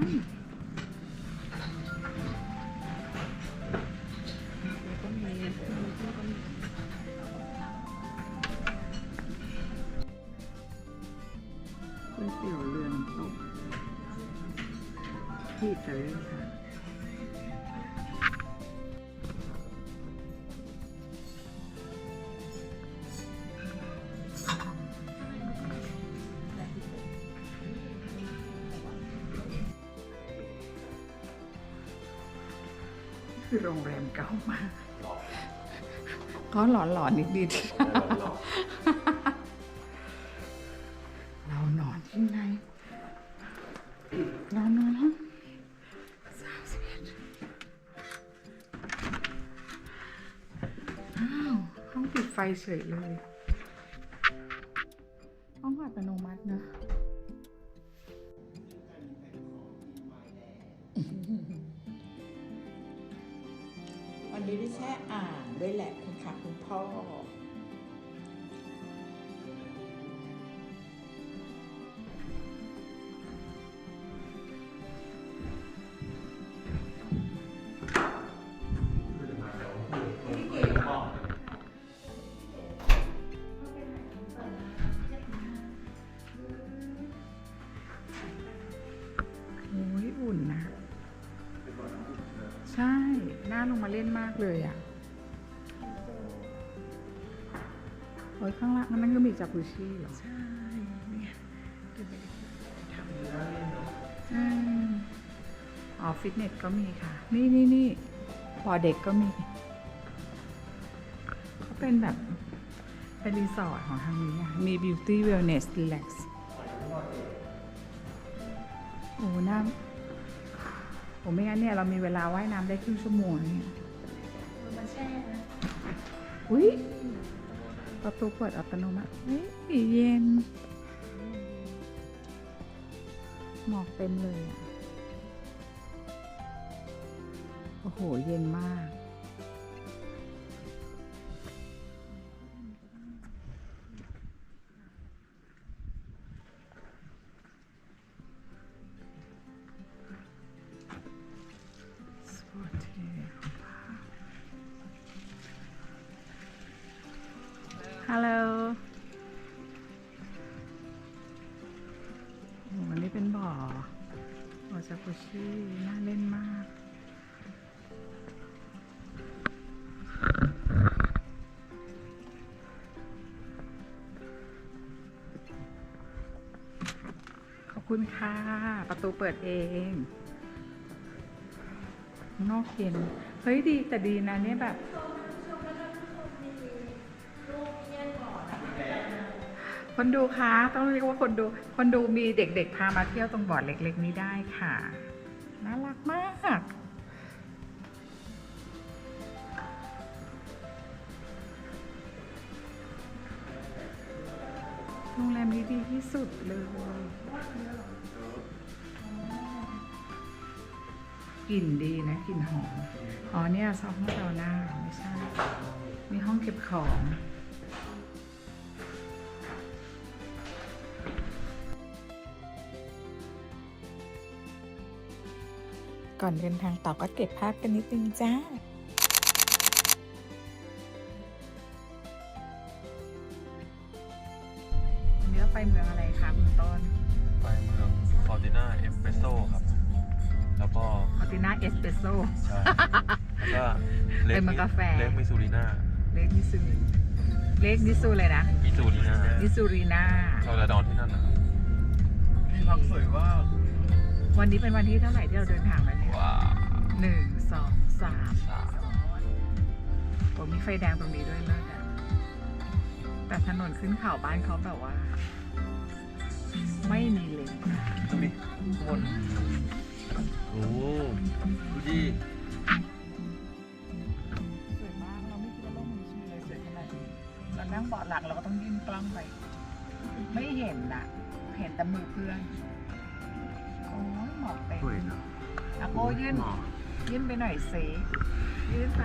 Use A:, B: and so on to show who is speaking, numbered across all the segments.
A: ก๋วยเตี๋ยวเรือนตกที่เตยค่ะ โรงแรมเก่ามากก็หลอนหลอนๆนิดๆเรานอนที่ไหนเรานอนห้องสามสิบเอ็ดอ้าวห้องปิดไฟเฉยเลยห้องอัตโนมัตินะ
B: วั นนี้ได้แช่อ่านด้วยแหละคุณค่ะคุณพ่อ
A: มาเล่นมากเลยอะโอ้ยข้างล่างนั่นก็มีจากุชิเหรอ
B: ใช่เนี่ยคือไม่ได้ทำ
A: อืมอ๋อฟิตเนสก็มีค่ะ นี่นี่นี่พอเด็กก็มีเขาเป็นแบบ เป็นรีสอร์ทของทางนี้อะมี beauty wellness relax โอ้น้ำ โอ้ไม่งั้นเนี่ยเรามีเวลาว่ายน้ำได้ครึ่งชั่วโมงเนี่ย
B: มาแช่นะ
A: อุ้ยประตูเปิดอัตโนมัติเฮ้ยเย็น หมอกเต็มเลยอะ โอ้โห เย็นมาก คุณค่ะ ประตูเปิดเอง นอกเย็น เฮ้ยดีแต่ดีนะเนี่ยแบบคนดูคะต้องเรียกว่าคนดู คนดูมีเด็กๆพามาเที่ยวตรงบอร์ดเล็ก ๆ นี้ได้ค่ะ ที่สุดเลย กลิ่นดีนะกลิ่นหอม อ๋อเนี่ยซอฟต์เราหน้าไม่ใช่ มีห้องเก็บของ
B: ก่อนเดินทางต่อก็เก็บภาพกันนิดนึงจ้า
A: เราไปเมืองอะไรคะคุณต้น
C: ไปเมืองฟอร์ติน่าเอสเปรสโซครับ แล้วก็
A: ออติน่าเอสเปรสโซ
C: ใช่แล้วก็
A: เป็นเมืองกาแฟ
C: เลกมิซูริน่า
A: เลกนิซูเลกนิซูเลยนะ
C: มิซูริน่า
A: นิซูรีนา
C: เราจะนอนที่นั่นนะครับที่พักสวยว่า
A: วันนี้เป็นวันที่เท่าไหร่ที่เราเดินทางแล้วเนี่ย
C: ว้าว
A: หนึ่งสองสาม
C: สาม
A: ผมมีไฟแดงตรงนี้ด้วยมากอะแต่ถนนขึ้นเขาบ้านเขาแบบว่า ไม่มีเลน
C: ตรงนี้ข้างบนโอ้ดูดิ
A: สวยมากเราไม่คิดว่าโลกมันจะมีอะไรสวยขนาดนี้เรานั่งเบาะหลังเราก็ต้องยื่นกล้องไป ไม่เห็นนะเห็นแต่มือเพื่อนโอ้ยหมอกเต็ม
C: สวยนะ
A: อาโก้ยื่นยื่นไปหน่อยสิยื่นไป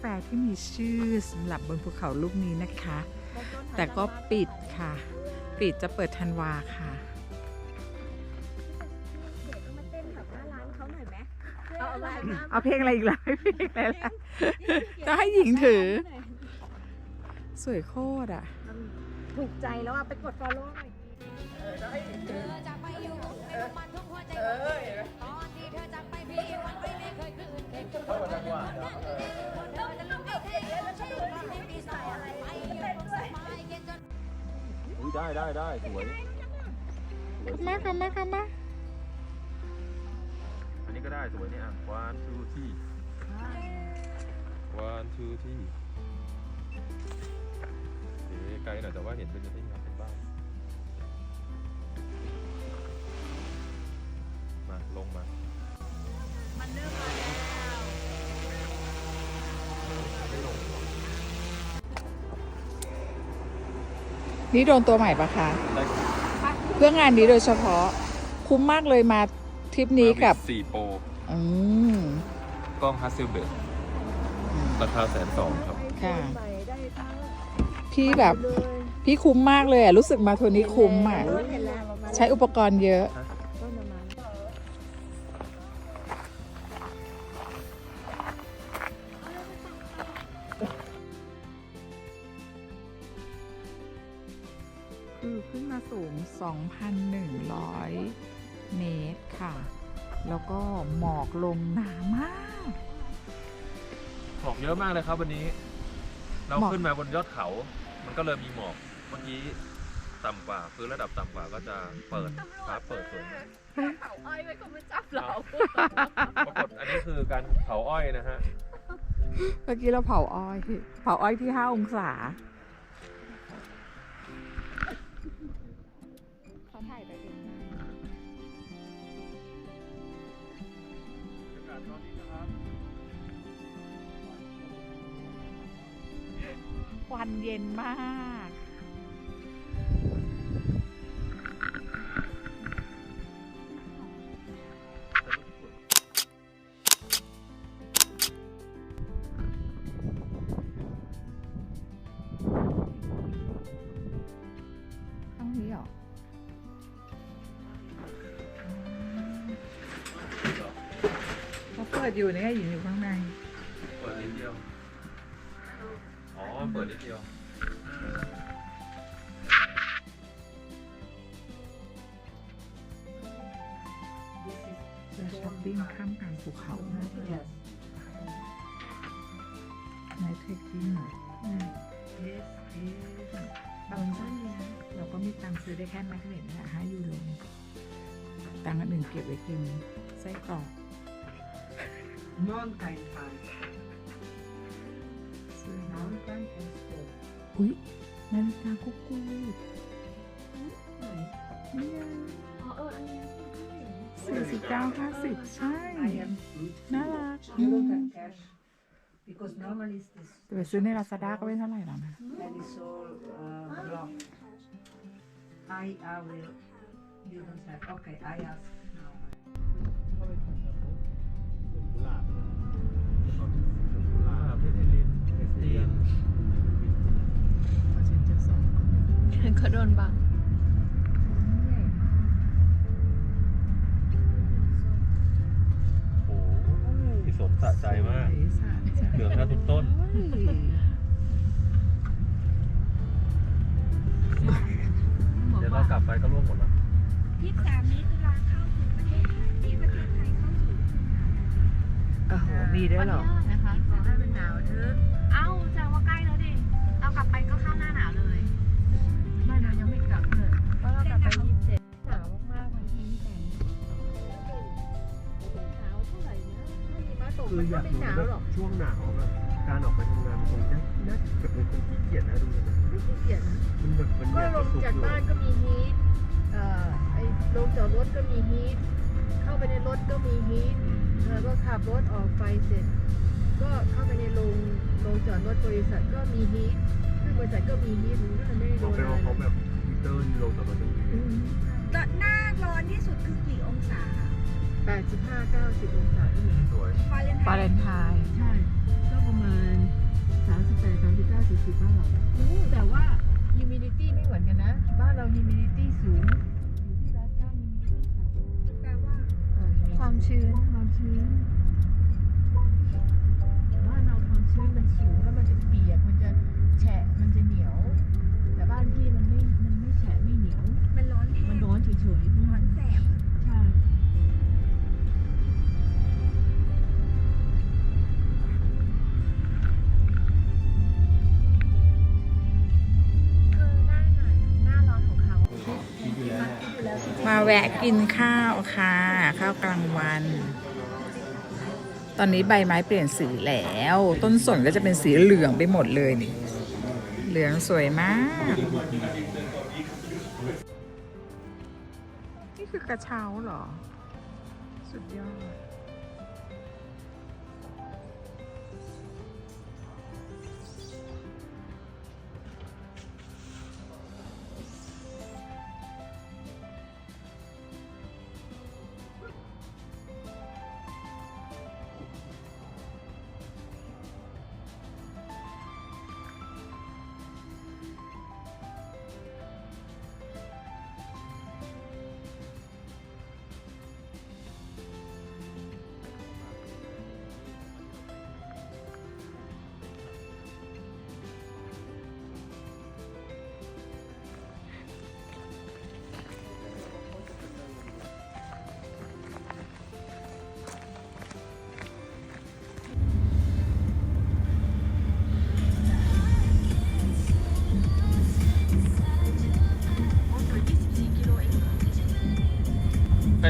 C: แฟ
A: ที่มีชื่อสำหรับบนภูเขาลูกนี้นะคะ แต่ก็ปิดค่ะ ปิดจะเปิดธันวาค่ะ
D: เด็กก็มาเต้นแถวหน้าร้านเขาหน่อยไหมเอาอะไรมา
A: เอาเพลงอะไรอีกล่ะเพลงอะไรล่ะก็ให้หญิงถือ สวยโคตรอะ
D: ถูกใจแล้วอะ ไปกด follow หน่อย
E: เธอจากไปอ อุ้ยได้
C: ได้ได้สวย
A: มาค่ะมาค่ะมา
C: อันนี้ก็ได้สวยเนี่ยอะ one two three one two three เอ๊ะไกลหน่อยแต่ว่าเห็นเป็นจะได้งามเป็นบ้านมาลงมา
A: นี่ โดนตัวใหม่ปะคะ
C: ได้
A: เพื่องานนี้โดยเฉพาะ คุ้มมากเลยมาทริปนี้กับ
C: สี่โปร
A: อืม
C: กล้องฮัสเซลเบดราคาแสนสองครับ
A: ค่ะ
D: ใส่ได้ทั้ง
A: พี่แบบ
D: เลย
A: พี่คุ้มมากเลยอะรู้สึกมาทัวร์นี้คุ้มอะ
D: เห็นแล้ว
A: ใช้อุปกรณ์เยอะ ก็หมอกลงหนามาก
C: หมอกเยอะมากเลยครับวันนี้ เรา
A: หมอก
C: ขึ้นมาบนยอดเขา มันก็เลยมีหมอกเมื่อกี้ต่ำกว่าพื้นระดับต่ำกว่าก็จะเปิดฟ้าเปิดสวยมาก
D: เผาอ้อยไว้ก็มาจับเรา
C: ปรากฏอันนี้คือการเผาอ้อยนะฮะ
A: เมื่อกี้เราเผาอ้อย เผาอ้อยที่ 5 องศาเขา ควันเย็นมากข้างนี้เหรอเขาเปิดอยู่เนี่ยหญิงอยู่ข้าง
C: เปิดนิดเดียว
A: จะช้อปปิ้งข้ามกลางภูเขาในเทคกิ้งบางท่านเราก็มีตังค์ซื้อได้แค่แมกเนตนะห้ายูโรตังค์อันหนึ่งเก็บไว้กินไส้กรอก
B: mountain time
A: ซื้อ นะ
B: mountain and sport
A: อุ้ยนาฬิกากุ๊กกูนี่ไง
D: อ๋อเอออันนี้
A: สี่สิบเก้าห้าสิบใช่
B: I am good
A: น่ารัก
B: you look at cash because normally it's this
A: แต่ไปซื้อในลาซาด้าก็ไม่เท่าไหร่หรอกนะ
B: and it's all uh, blocked I I will you don't have okay I ask now
A: พ
D: เขาโดนบัง
C: โอ้ยสมสะใจมาก
A: สารใจ
C: เหลืองแค่ทุกต้นเดี๋ยวเรากลับไปก็ร่วงหมดแล้ว
D: ยี่สิบสามนี้คือร้านเข้าสู่ประเทศไทยที่ประเทศไทยเข้าสู่ฤดูหนาวแล้ว
A: โอ้โหมีด้วยเหรอ
D: นะคะได้เป็นหนาวเถอะเอ้าแส น
C: คงจะน่าจะเป็นคนขี้เกียจนะดูเลย
D: ไม่ขี้เกียจนะ
C: มันแบบมัน
D: ก็
C: อยาก
D: ล
C: จะ
D: ง
C: สุก
D: จาก
C: เล
D: บ้ายนก็มีฮีทเอ่อไอ้ลงจากรถก็มีฮีทเข้าไปในรถก็มีฮีท
C: อืม
F: แล้วก็ขับรถออกไปเสร็จ ก็เข้าไปในโรงโรงจอดรถบริษัทก็มีฮีทซึ่งบริษัทก็มีฮีทมันก็เลยไม่ได้โดนอะไร
C: มิเตอร์ลงแต่ละตรงนี้
F: อืม
E: หน้าร้อนที่สุดคือกี่องศา
F: แปดสิบห้าเก้าสิบองศาที่นี่
C: สวย
E: ฟาเรนไฮ
A: วาเล
E: ต์
A: นไทน์
F: ใช่ ก็ประมาณ สามสิบแปดสามสิบเก้าสี่สิบบ้านเราอู้แต่ว่า humidity ไม่เหมือนกันนะ บ้านเรา humidity สูง อยู่ที่รัสกา humidity ต่
E: แปลว่า
F: เออ
D: ความชื้น
F: ความชื้น บ้านเราความชื้นมันสูงแล้วมันจะเปียก มันจะแฉะ มันจะเหนียว แต่บ้านพี่มันไม่ มันไม่แฉะไม่เหนียว
E: มันร้อนแห้
F: มันร้อนเฉยๆ
E: ร้อนแสบ
A: แวะกินข้าวค่ะ ข้าวกลางวัน ตอนนี้ใบไม้เปลี่ยนสีแล้ว ต้นสนก็จะเป็นสีเหลืองไปหมดเลยนี่ เหลืองสวยมาก นี่คือกระเช้าเหรอ สุดยอด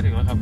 C: ถึงแล้วครับ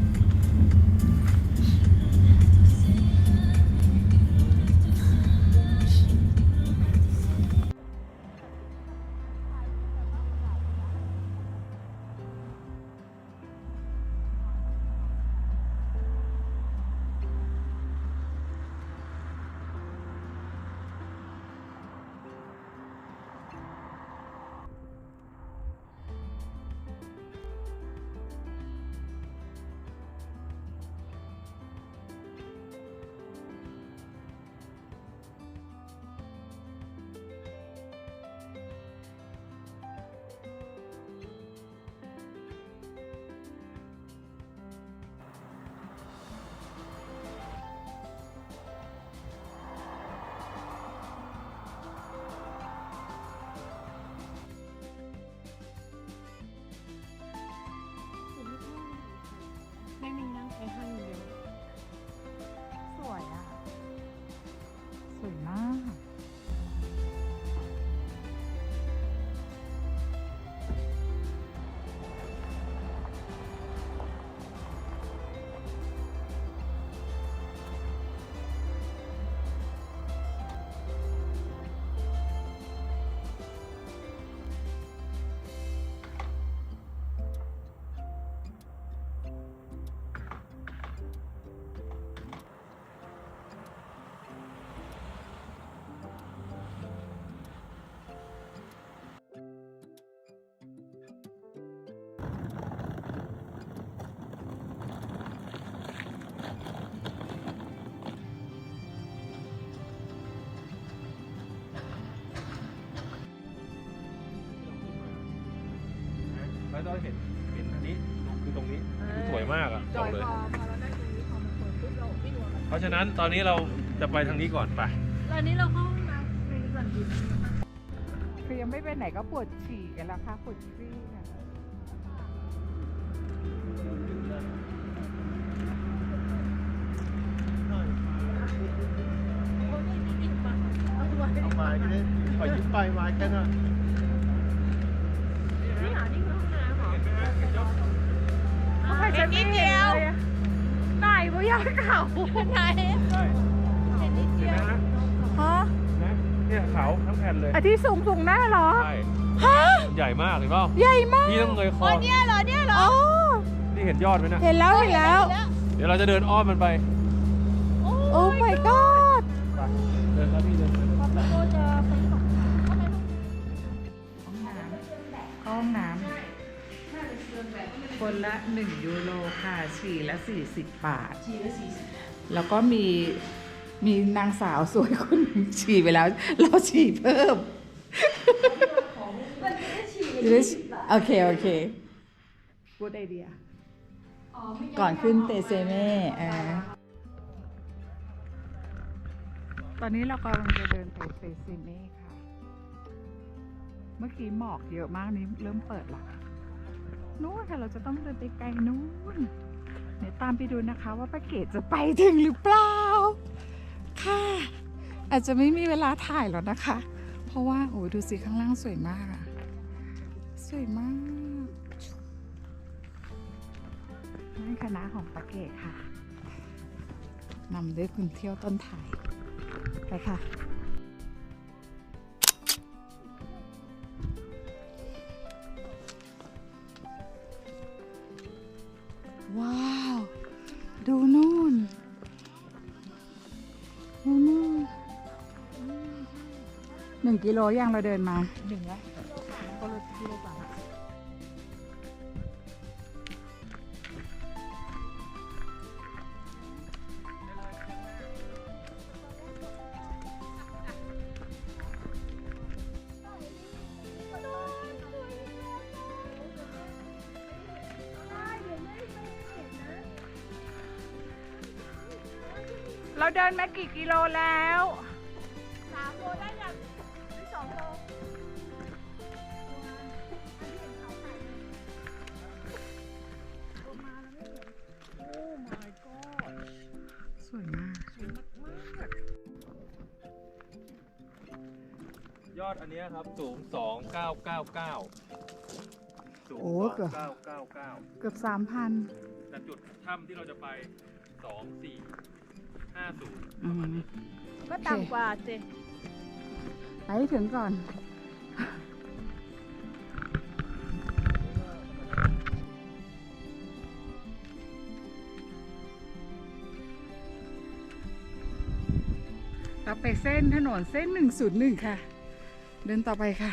C: แล้วก็เห็นเห็นอันนี้คือตรงนี้คือสวยมากอะ
F: จ
C: บอ
F: อกย
C: เลย
F: พอพอเราได้ตรงนี้พอมันเปิดปุ๊บเราไม่รู้ว่ามัน
C: เพราะฉะนั้นตอนนี้เราจะไปทางนี้ก่อนไป
F: แล้วอันนี้เราเข้าห้องน้ำในก่อนดีไหม
A: คือยังไม่ไปไหนก็ปวดฉี่กันแล้วค่ะปวดขี้ค่ะ
G: เอาไม้ก็ได้ขอยืมไปไม้แค่นั้น
A: ฉันไม่เห็นเลยอะไหนวะยอดเขา
D: ไหน
C: ใช่
D: เห็นนิด
C: เห็
D: เดี
C: น
D: ย
C: ไหม
D: ว
C: ฮะ
A: ฮะ
C: นะเนี่ยเขาทั้งแผ่นเลย
A: ไอที่สูงสูงๆหน้าเหรอ
C: ใช่
A: ฮะ
C: ใหญ่มากเห็นเปล่า
A: ใหญ่มาก
C: พี่ต้องเงยคอ
D: เนี่ยเหรอเนี่ยเหรอ
A: อ๋อ
C: นี่เห็นยอดไหมนะ
A: เห็นแล้วเห็นแล้ว
C: เดี๋ยวเราจะเดินอ้อมมันไป
A: my god ำคนละหนึ่งยูโรค่ะฉี่ละสี่สิบบาทแล้วก็มีมีนางสาวสวยคนหนึ่งฉี่ไปแล้ว เราฉี่เพิ่มจะได้ฉี่โอเค โอเค good idea ก่อนขึ้นเตเซเม่เออตอนนี้เรากำลังจะเดินไปเตเซเม่ค่ะ เมื่อกี้หมอกเยอะมากนี้เริ่มเปิดละ นู้นค่ะ เราจะต้องเดินไปไกลนู้น เดี๋ยวตามไปดูนะคะว่าป้าเกดจะไปถึงหรือเปล่า ค่ะ อาจจะไม่มีเวลาถ่ายหรอกนะคะ เพราะว่าโอ้ดูสิข้างล่างสวยมากอะสวยมากนี่คณะของป้าเกดค่ะนำด้วยคุณเที่ยวต้นถ่ายไปค่ะ ว้าว ดูนู่น ดูนู่นหนึ่งกิโลย่างเราเดินมาหนึ่งแล้วก็ลดกิโลกว่า โลแล้วสามโลได้ยังสองโลสวยมาก
C: ยอดอันเนี้ยครับสูง 2999 สูง
A: โอ้เกือบ
C: 2999
A: เกือบสามพัน
C: แต่จุดถ้ำที่เราจะไป 2450
A: อืม
F: ก็ต่ำกว่าเจ
A: ไปให้ถึงก่อน เราไปเส้นถนนเส้น 101 ค่ะ เดินต่อไปค่ะ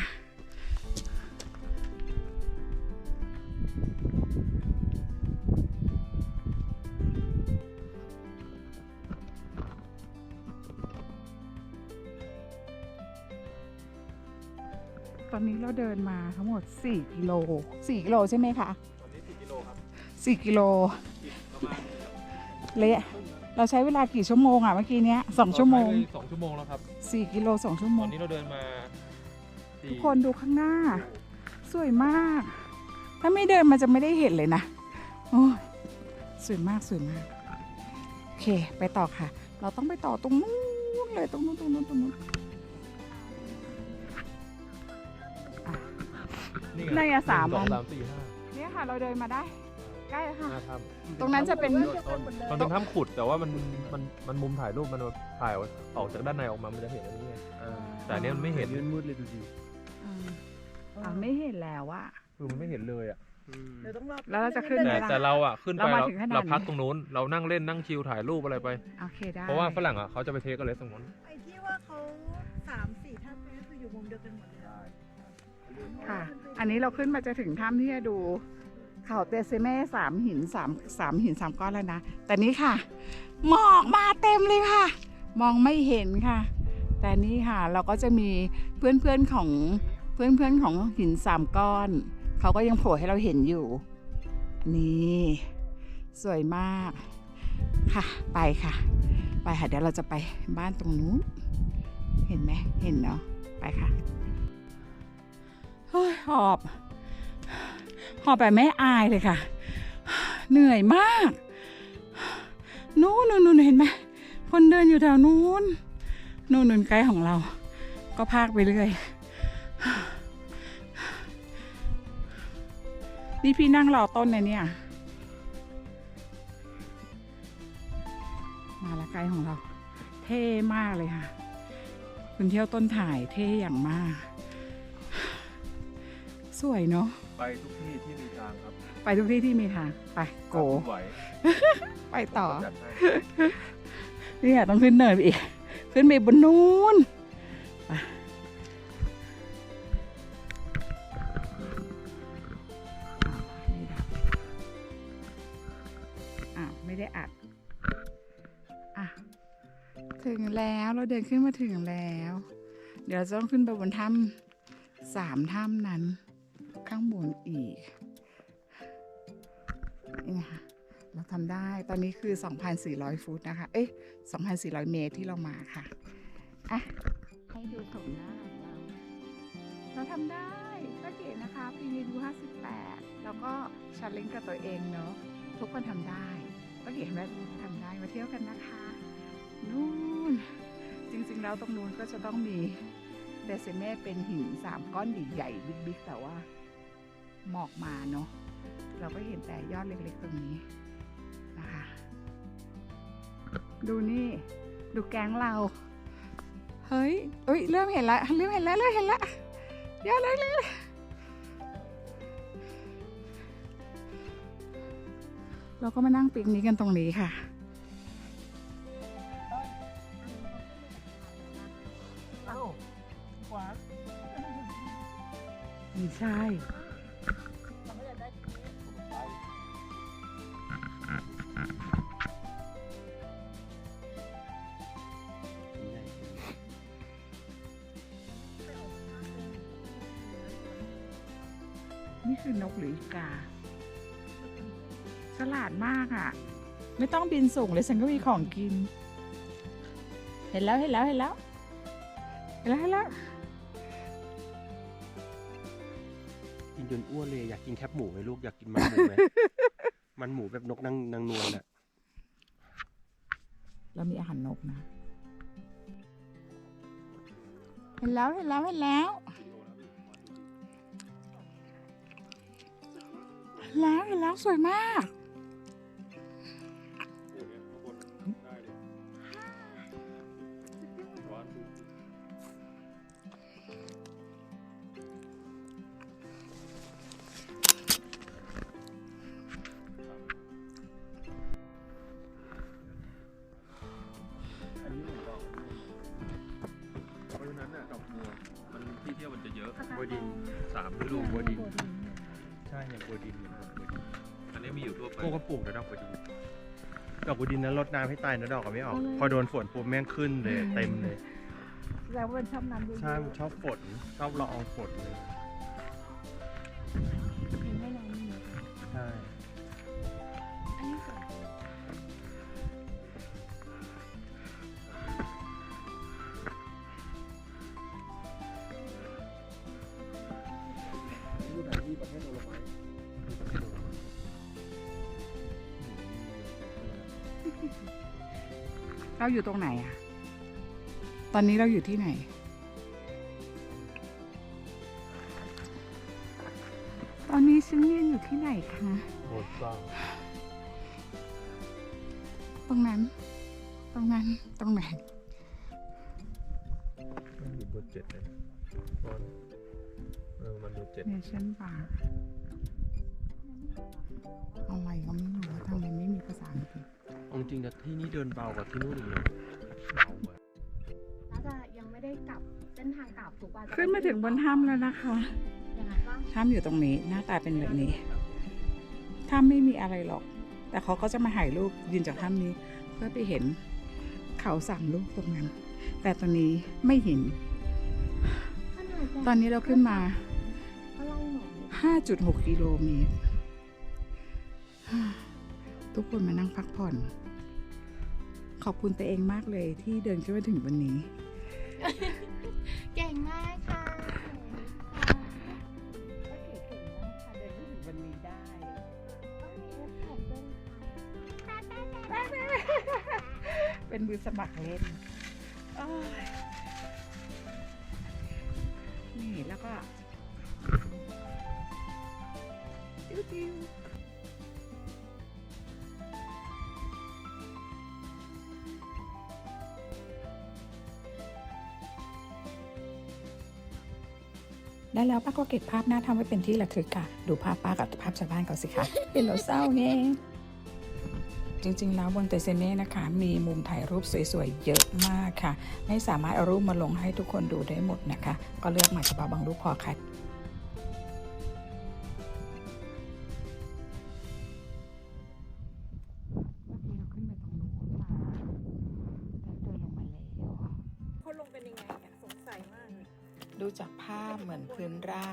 A: เราเดินมาทั้งหมด 4 กิโล 4 กิโลใช่ไหมคะ
C: ตอนนี้4กิโลครับ
A: 4กิโล
C: อีกประมาณ
A: เละเราใช้เวลากี่ชั่วโมงอะเมื่อกี้เนี้ยสองชั่วโมง
C: เราใช้ไป2ชั่วโมงแล้วครับ
A: 4 กิโล 2 ชั่วโม
C: ตองนนี้เราเดินมาสี่
A: ทุกคนดูข้างหน้า สวยมาก ถ้าไม่เดินมันจะไม่ได้เห็นเลยนะโอ้ยสวยมากสวยมาก โอเค ไปต่อค่ะ เราต้องไปต่อตรงนู้นเลยตรงนู้นตรงนู้นตรงนู้น
C: นี่
A: น่าจะสาม
C: สอง
A: อัน
C: สามสี่ห้า
A: เนี่ยค่ะเราเดินมาได้ใกล้แล้วค่ะ
C: หน้าถ้ำ
A: ตรงนั้นจะเป็น
C: มันเป็นถ้ำขุดแต่ว่ามันมันมันมุมถ่ายรูปมันถ่ายออกจากด้านในออกมามันจะเห็นอันนี้ไงแต่อันเนี้ยมันไม่เห็น
G: ยืนมืดเลยดูดิ
A: อืมอ่าไม่เห็นแล้วอะ
C: คือมันไม่เห็นเลยอะ
F: เดี๋ยวต้องรอ
A: แล้วเราจะขึ้นไหม
C: แต่
A: ล่ะ
C: แต่เราอะขึ้นไป
A: เรามา
C: เรา
A: ถึงขนาด
C: เราพัก
A: นี้
C: ตรงนู้น เรานั่งเล่นนั่งชิลถ่ายรูปอะไรไป
A: โอเคได้
C: เพราะว่าฝรั่งอะเขาจะไปเทคกันเลยตรงนู้น
B: ไอ้ที่ว่าเขา ค่ะ
A: อันนี้เราขึ้นมาจะถึงถ้ำที่จะดูเขาเตเซเม่สามหินสามสามหินสามก้อนแล้วนะ แต่นี้ค่ะ หมอกมาเต็มเลยค่ะ มองไม่เห็นค่ะ แต่นี่ค่ะเราก็จะมีเพื่อนเพื่อนๆของเพื่อนเพื่อนๆของหินสามก้อน เขาก็ยังโผล่ให้เราเห็นอยู่ นี่สวยมากค่ะ ไปค่ะ ไปค่ะเดี๋ยวเราจะไปบ้านตรงนู้น เห็นไหมเห็นเนาะไปค่ะ หอบ หอบแบบไม่อายเลยค่ะ เหนื่อยมาก นู้นนู้นนู้นเห็นไหม คนเดินอยู่แถวนู้น นู่นนู่นไกด์ของเรา ก็พากไปเรื่อย นี่พี่นั่งรอต้นเลยเนี่ย มาละไกด์ของเรา เท่มากเลยค่ะคุณเที่ยวต้นถ่ายเท่อย่างมาก สวยเนาะ
C: ไปทุกที่ที่มีทางครับ
A: ไปทุกที่ที่มีทางไปโก
C: ไหว
A: ไปต่อ
C: จัดให้
A: เนี่ยต้องขึ้นเนินไปอีก ขึ้นไปบนนู้นไปอ้าวไม่ได้อัดอะถึงแล้วเราเดินขึ้นมาถึงแล้ว เดี๋ยวเราจะต้องขึ้นไปบนถ้ำสามถ้ำนั้น ข้างบนอีกนี่นะคะเราทำได้ตอนนี้คือ 2,400 ฟุตนะคะ เอ๊ะ 2,400 เมตรที่เรามาค่ะ อะ ให้ดูชมหน้าของเราเราทำได้ก็เก๋นะคะพีนีดู 58 แล้วก็ชันเลนกับตัวเองเนาะทุกคนทำได้ก็เก๋แม่ทำได้มาเที่ยวกันนะคะ นู่น จริงๆแล้วตรงนู้นก็จะต้องมีเดซิเมเป็นหินสามก้อนใหญ่ๆบิ๊กๆแต่ว่า หมอกมาเนาะเราก็เห็นแต่ยอดเล็กๆตรงนี้นะคะ ดูนี่ ดูแก๊งเรา เฮ้ยเอ้ยเริ่มเห็นละเริ่มเห็นแล้วเริ่มเห็นละยอดเล็กๆเราก็มานั่งปิกนิกกันตรงนี้ค่ะ
G: เอ้าขวา
A: ไม่ใช่ กหรืออีกา ฉลาดมากอะ่ะ ไม่ต้องบินส่งเลยฉันก็มีของกิน เห็นแล้วเห็นแล้วเห็นแล้วเห็นแล้วเห็นแล้ว
G: กินจนอ้วนเลยอยากกินแคบหมูไหมลูกอยากกินมันหมูไหม มันหมูแบบนกนางนางนวลอะ
A: เรามีอาหารนกนะ เห็นแล้วเห็นแล้วเห็นแล้ว แล้วเห็นแล้วสวยมาก
C: ดอกบัว
G: ดิน
C: ดอ
G: กบัวดินนั้นรดน้ำให้ตายนะดอกก็ไม่ออก พอโดนฝนปุ๊บแม่งขึ้นเลยเต็มเลย
A: แสดงว่าเป็นชอบน้ำเยอะ
G: ใช่มันชอบฝนชอบละอองฝนเลย
A: อยู่ตรงไหนอะตอนนี้เราอยู่ที่ไหน ตอนนี้ฉันยืนอยู่ที่ไหนคะ
G: โหดบ้า
A: ตรงนั้น ตรงนั้น ตรงไหน
C: มันอยู่เบอร์เจ็ดเลยตอนเออมันเบอร์เจ็ด
A: เนชั่นบาร์อะไรก็ไม่รู้ว่าทำไมไม่มีภาษาอังกฤษ
G: เอาจริงนะที่นี่เดินเบากว่าที่นู่นอีกเลย
D: น่าจะยังไม่ได้กลับเส้นทางกลับถูกป่ะ
A: ขึ้นมาถึงบนถ้ำแล้วนะคะ
D: อย่างนั้นป่ะ
A: ถ้ำอยู่ตรงนี้หน้าตาเป็นแบบนี้ถ้ำไม่มีอะไรหรอก แต่เขาก็จะมาถ่ายรูปยืนจากถ้ำนี้ เพื่อไปเห็นเขาสามลูกตรงนั้น แต่ตอนนี้ไม่เห็น
D: ขนาด
A: ตอนนี้เราขึ้นมา
D: อะไรหนอ
A: 5.6 กิโลเมตร ทุกคนมานั่งพักผ่อน ขอบคุณตัวเองมากเลยที่เดินขึ้นมาถึงวันนี้
D: เก่งมากค่ะ
A: เดินถึงวันนี้ได้
D: ต้องมีเอฟเฟกต์ด้วยค่ะ
A: เป็นมือสมัครเล่นโอ้ยนี่แล้วก็ติ้ว ได้แล้วป้าก็เก็บภาพหน้าทำไว้เป็นที่ระลึกค่ะ ดูภาพป้ากับภาพชาวบ้านเขาสิคะเป็นเราเศร้าเนี่ยจริงๆ แล้วบนเตเซเน่นะคะ มีมุมถ่ายรูปสวยๆ เยอะมากค่ะ ไม่สามารถเอารูปมาลงให้ทุกคนดูได้หมดนะคะ ก็เลือกมาเฉพาะบางรูปพอค่ะ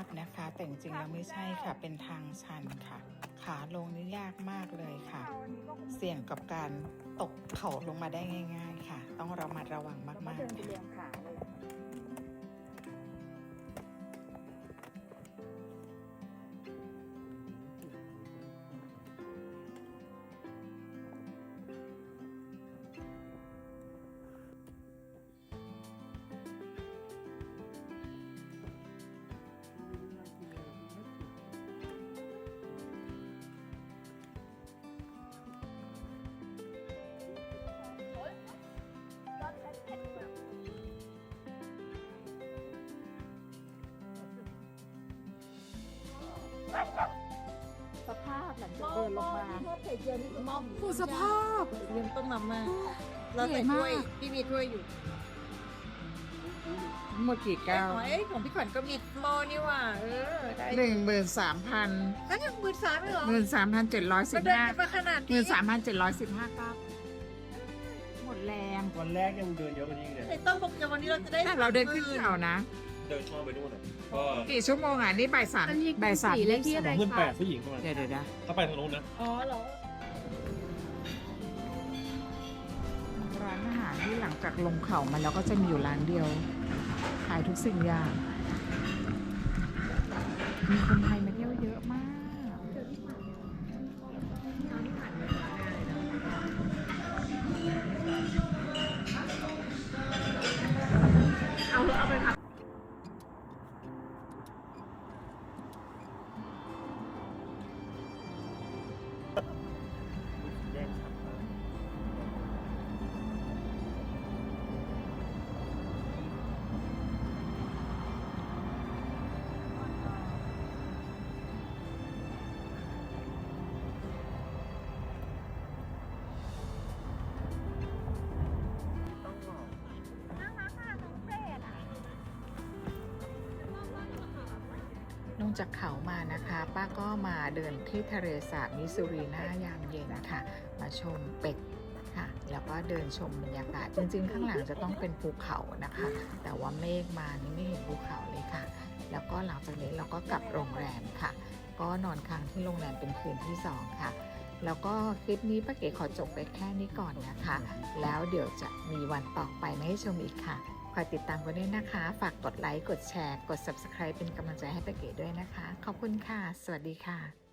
A: า
H: ก
A: นะคะ แต่จริงๆแล้วไม่ใช่ค่ะ เป็นทางชันค่ะ ขาลงนี่ยากมากเลยค่ะ เสี่ยงกับการตกเขาลงมาได้ง่าย ๆ ค่ะ ต้องระมัดระวังมากๆค่ะ
H: สภาพเรียนต้นมาม่าเรา
A: ใหญ่
H: ใส่
A: มาก
H: ถ้วยพี่มีถ้วยอยู่
A: ทั้งหมดกี่แก้ว
H: เอ้ยของพี่ขวัญก็มีหม้อนี่หว่า เออได้
A: หนึ่งหมื่นสามพัน
H: ก็ยังมือสามไม่หรอ
A: หมื่นสามพันเจ็ดร้อยสิ
H: มา
A: บ
H: เดิน
A: ห้า
H: กันมาขนาด
A: หมื่
H: นี้
A: นสามพันเจ็ดร้อยสิบห้าก้าวหมดแรง
G: วันแรกยังเดินเยอะกว่านี้เลย
H: ไอ้ต้องบอกจะวันนี้เราจะได้
A: แต่เราเดินขึ้นเขานะ
C: เดินเข้าไปนู่นอะก็
A: กี่ชั่วโมงอะ นี่บ่ายสามบ่ายสาม
H: สีเลขที่อะไร
C: เพื่อนแปดผู้หญิงประมาณ
A: เดี๋ยวเดี๋ยวนะ
C: ถ้าไปทางนู้นนะ
H: อ๋อเหรอ
A: ที่หลังจากลงเขามาแล้วก็จะมีอยู่ร้านเดียว ขายทุกสิ่งอย่าง มีคนไทยมาเที่ยวเยอะม จากเขามานะคะ ป้าก็มาเดินที่ทะเลสาบมิสซูรีหน้ายามเย็นนะคะมาชมเป็ดค่ะ แล้วก็เดินชมบรรยากาศ จริง ๆ ข้างหลังจะต้องเป็นภูเขานะคะ แต่ว่าเมฆมานี่ไม่เห็นภูเขาเลยค่ะ แล้วก็หลังจากนี้เราก็กลับโรงแรมค่ะ ก็นอนค้างที่โรงแรมเป็นคืนที่สองค่ะแล้วก็คลิปนี้ป้าเก๋ขอจบไปแค่นี้ก่อนนะคะ แล้วเดี๋ยวจะมีวันต่อไปมาให้ชมอีกค่ะ คอยติดตามกันด้วยนะคะ ฝากกดไลค์ กดแชร์ กด subscribe เป็นกำลังใจให้ป้าเก๋ด้วยนะคะ ขอบคุณค่ะ สวัสดีค่ะ